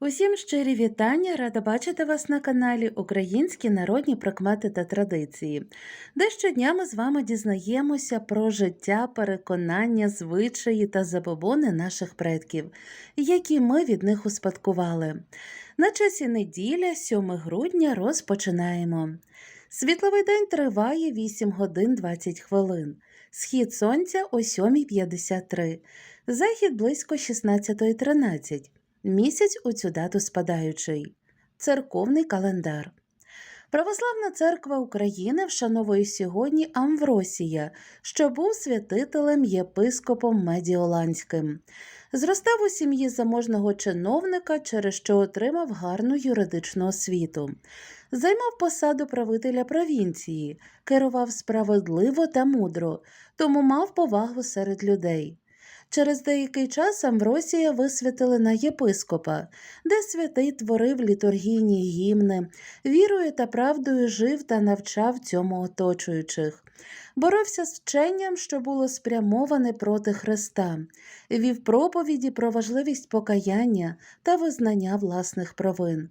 Усім щирі вітання! Рада бачити вас на каналі Українські народні прикмети та традиції, де щодня ми з вами дізнаємося про життя, переконання, звичаї та забобони наших предків, які ми від них успадкували. На часі неділя, 7 грудня, розпочинаємо. Світловий день триває 8 годин 20 хвилин. Схід сонця о 7.53, захід близько 16.13. Місяць у цю дату спадаючий. Церковний календар. Православна церква України вшановує сьогодні Амвросія, що був святителем єпископом Медіоланським. Зростав у сім'ї заможного чиновника, через що отримав гарну юридичну освіту. Займав посаду правителя провінції, керував справедливо та мудро, тому мав повагу серед людей. Через деякий час Амвросія висвятили на єпископа, де святий творив літургійні гімни, вірою та правдою жив та навчав цьому оточуючих. Боровся з вченням, що було спрямоване проти Христа, вів проповіді про важливість покаяння та визнання власних провин.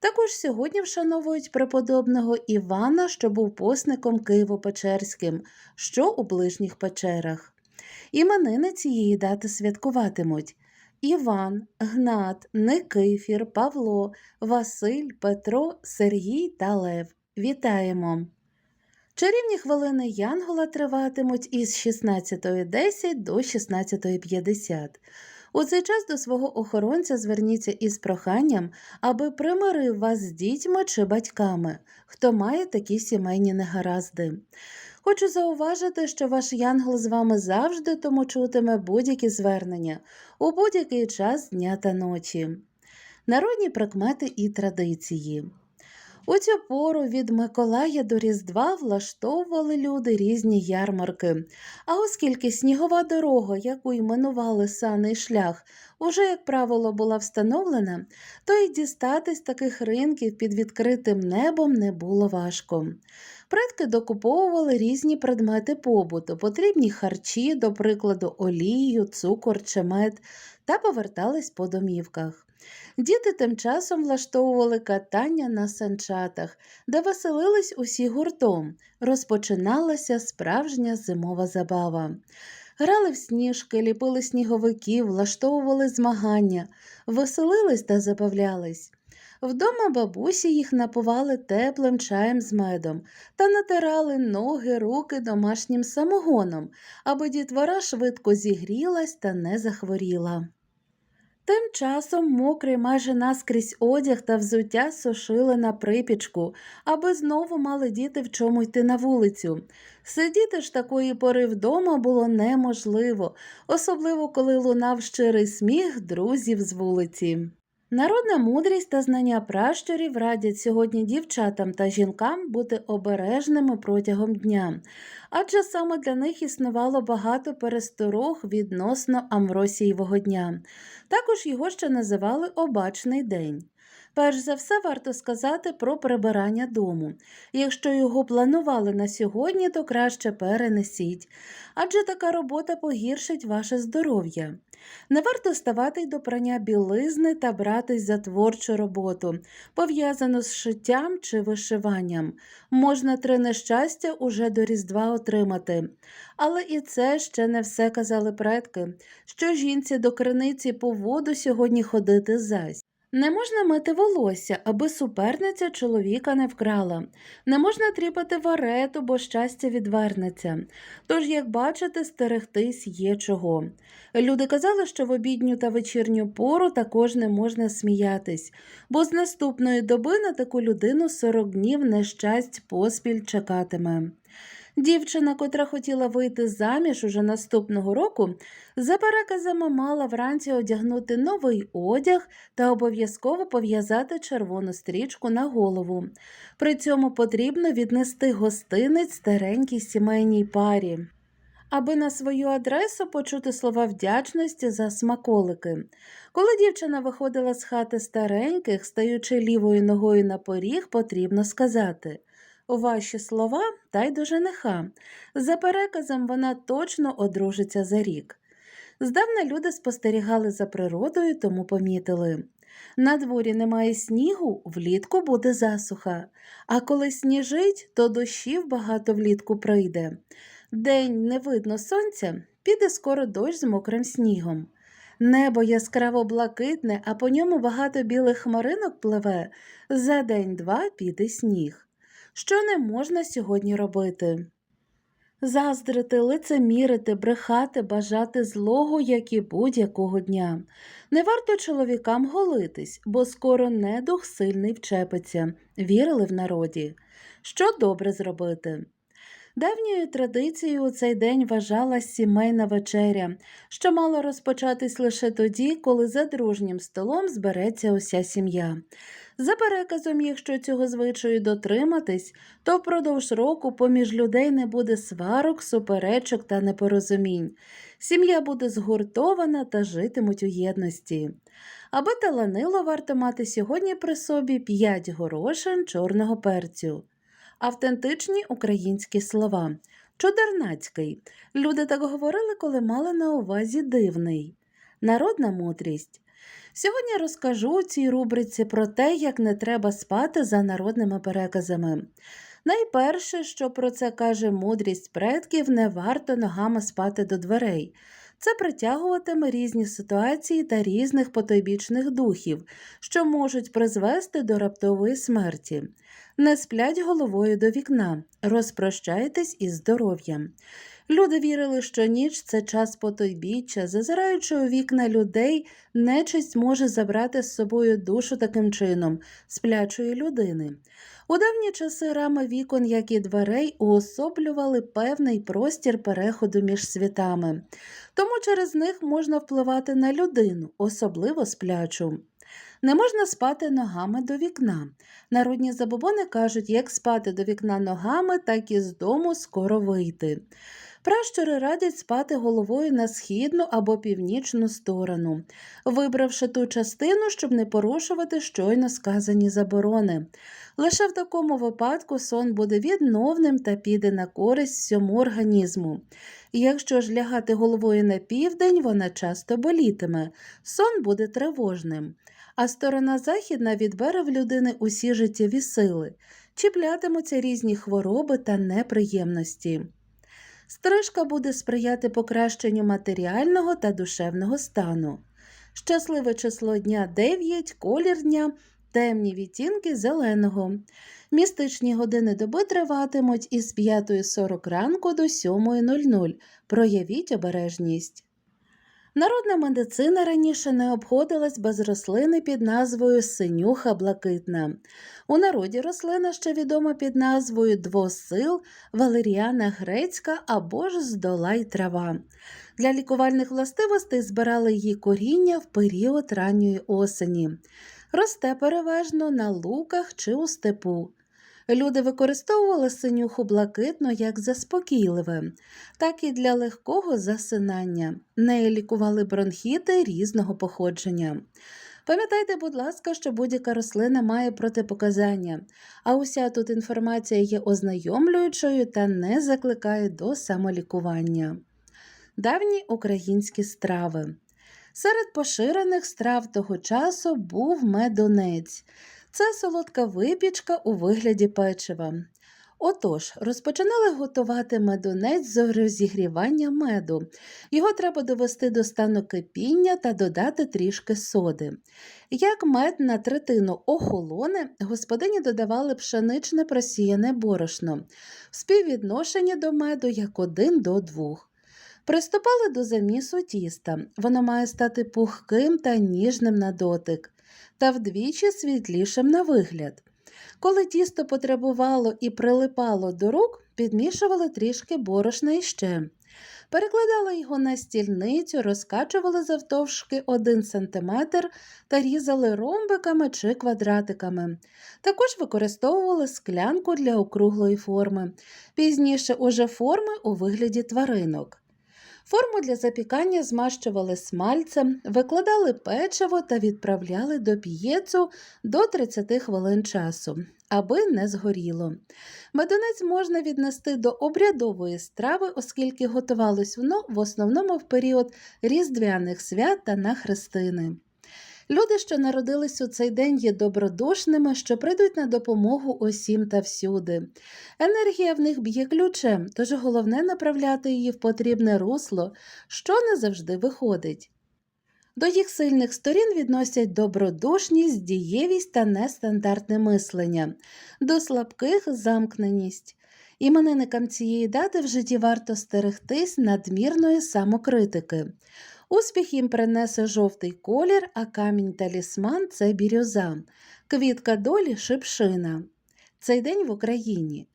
Також сьогодні вшановують преподобного Івана, що був посником Києво-Печерським, що у ближніх печерах. Іменини цієї дати святкуватимуть Іван, Гнат, Никифір, Павло, Василь, Петро, Сергій та Лев. Вітаємо! Чарівні хвилини Янгола триватимуть із 16.10 до 16.50. У цей час до свого охоронця зверніться із проханням, аби примирив вас з дітьми чи батьками, хто має такі сімейні негаразди. Хочу зауважити, що ваш янгол з вами завжди тому чутиме будь-які звернення у будь-який час дня та ночі. Народні прикмети і традиції. У цю пору від Миколая до Різдва влаштовували люди різні ярмарки. А оскільки снігова дорога, яку іменували саний шлях, уже, як правило, була встановлена, то й дістатись таких ринків під відкритим небом не було важко. Предки докуповували різні предмети побуту, потрібні харчі, до прикладу, олію, цукор чи мед, та повертались по домівках. Діти тим часом влаштовували катання на санчатах, де веселились усі гуртом. Розпочиналася справжня зимова забава. Грали в сніжки, ліпили сніговиків, влаштовували змагання, веселились та забавлялись. Вдома бабусі їх напували теплим чаєм з медом та натирали ноги, руки домашнім самогоном, аби дітвора швидко зігрілась та не захворіла. Тим часом мокрий майже наскрізь одяг та взуття сушили на припічку, аби знову мали діти в чому йти на вулицю. Сидіти ж такої пори вдома було неможливо, особливо коли лунав щирий сміх друзів з вулиці. Народна мудрість та знання пращурів радять сьогодні дівчатам та жінкам бути обережними протягом дня, адже саме для них існувало багато пересторог відносно Амросієвого дня. Також його ще називали Обачний день. Перш за все, варто сказати про прибирання дому. Якщо його планували на сьогодні, то краще перенесіть, адже така робота погіршить ваше здоров'я. Не варто ставати й до прання білизни та братись за творчу роботу, пов'язану з шиттям чи вишиванням. Можна три нещастя уже до Різдва отримати. Але і це ще не все казали предки, що жінці до криниці по воду сьогодні ходити зась. Не можна мити волосся, аби суперниця чоловіка не вкрала. Не можна тріпати варету, бо щастя відвернеться. Тож, як бачите, стерегтись є чого. Люди казали, що в обідню та вечірню пору також не можна сміятись, бо з наступної доби на таку людину 40 днів нещасть поспіль чекатиме. Дівчина, котра хотіла вийти заміж уже наступного року, за переказами мала вранці одягнути новий одяг та обов'язково пов'язати червону стрічку на голову. При цьому потрібно віднести гостинець старенькій сімейній парі. Аби на свою адресу почути слова вдячності за смаколики. Коли дівчина виходила з хати стареньких, стаючи лівою ногою на поріг, потрібно сказати Ваші слова та й до жениха. За переказом вона точно одружиться за рік. Здавна люди спостерігали за природою, тому помітили. На дворі немає снігу, влітку буде засуха, а коли сніжить, то дощів багато влітку прийде. День не видно сонця, піде скоро дощ з мокрим снігом. Небо яскраво блакитне, а по ньому багато білих хмаринок пливе. За день-два піде сніг. Що не можна сьогодні робити? Заздрити, лицемірити, брехати, бажати злого, як і будь-якого дня. Не варто чоловікам голитись, бо скоро недух сильний вчепиться, вірили в народі. Що добре зробити? Давньою традицією у цей день вважалась сімейна вечеря, що мала розпочатись лише тоді, коли за дружнім столом збереться уся сім'я. За переказом, якщо цього звичаю дотриматись, то впродовж року поміж людей не буде сварок, суперечок та непорозумінь. Сім'я буде згуртована та житимуть у єдності. Аби таланило, варто мати сьогодні при собі 5 горошин чорного перцю. Автентичні українські слова. Чудернацький. Люди так говорили, коли мали на увазі дивний. Народна мудрість. Сьогодні розкажу у цій рубриці про те, як не треба спати за народними переказами. Найперше, що про це каже мудрість предків, не варто ногами спати до дверей. Це притягуватиме різні ситуації та різних потойбічних духів, що можуть призвести до раптової смерті. Не сплять головою до вікна, розпрощайтесь із здоров'ям. Люди вірили, що ніч це час потойбіччя, зазираючи у вікна людей, нечисть може забрати з собою душу таким чином, сплячої людини. У давні часи рами вікон, як і дверей, уособлювали певний простір переходу між світами, тому через них можна впливати на людину, особливо сплячу. Не можна спати ногами до вікна. Народні забобони кажуть, як спати до вікна ногами, так і з дому скоро вийти. Пращури радять спати головою на східну або північну сторону, вибравши ту частину, щоб не порушувати щойно сказані заборони. Лише в такому випадку сон буде відновним та піде на користь всьому організму. Якщо ж лягати головою на південь, вона часто болітиме, сон буде тривожним, а сторона західна відбере в людини усі життєві сили, чіплятимуться різні хвороби та неприємності. Стрижка буде сприяти покращенню матеріального та душевного стану. Щасливе число дня 9, колір дня, темні відтінки зеленого. Містичні години доби триватимуть із 5.40 ранку до 7.00. Проявіть обережність. Народна медицина раніше не обходилась без рослини під назвою синюха блакитна. У народі рослина ще відома під назвою двосил, валеріана грецька або ж здолай трава. Для лікувальних властивостей збирали її коріння в період ранньої осені. Росте переважно на луках чи у степу. Люди використовували синюху блакитну як заспокійливе, так і для легкого засинання. Нею лікували бронхіти різного походження. Пам'ятайте, будь ласка, що будь-яка рослина має протипоказання, а уся тут інформація є ознайомлюючою та не закликає до самолікування. Давні українські страви. Серед поширених страв того часу був медонець. Це солодка випічка у вигляді печива. Отож, розпочинали готувати медонець з розігрівання меду. Його треба довести до стану кипіння та додати трішки соди. Як мед на третину охолоне, господині додавали пшеничне просіяне борошно, в співвідношенні до меду як один до двох. Приступали до замісу тіста. Воно має стати пухким та ніжним на дотик, та вдвічі світлішим на вигляд. Коли тісто потребувало і прилипало до рук, підмішували трішки борошна іще. Перекладали його на стільницю, розкачували завтовшки 1 см та різали ромбиками чи квадратиками. Також використовували склянку для округлої форми, пізніше уже форми у вигляді тваринок. Форму для запікання змащували смальцем, викладали печиво та відправляли до п'єцу до 30 хвилин часу, аби не згоріло. Медунець можна віднести до обрядової страви, оскільки готувалось воно в основному в період різдвяних свят та на хрестини. Люди, що народились у цей день, є добродушними, що прийдуть на допомогу усім та всюди. Енергія в них б'є ключем, тож головне направляти її в потрібне русло, що не завжди виходить. До їх сильних сторін відносять добродушність, дієвість та нестандартне мислення, до слабких замкненість. Іменинникам цієї дати в житті варто стерегтись надмірної самокритики. Успіх їм принесе жовтий колір, а камінь талісман це бірюза, квітка долі шипшина. Цей день в Україні.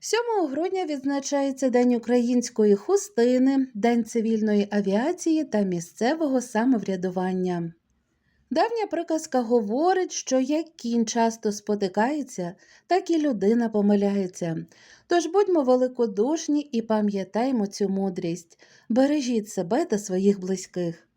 7 грудня відзначається День української хустини, День цивільної авіації та місцевого самоврядування. Давня приказка говорить, що як кінь часто спотикається, так і людина помиляється. Тож будьмо великодушні і пам'ятаймо цю мудрість, бережіть себе та своїх близьких.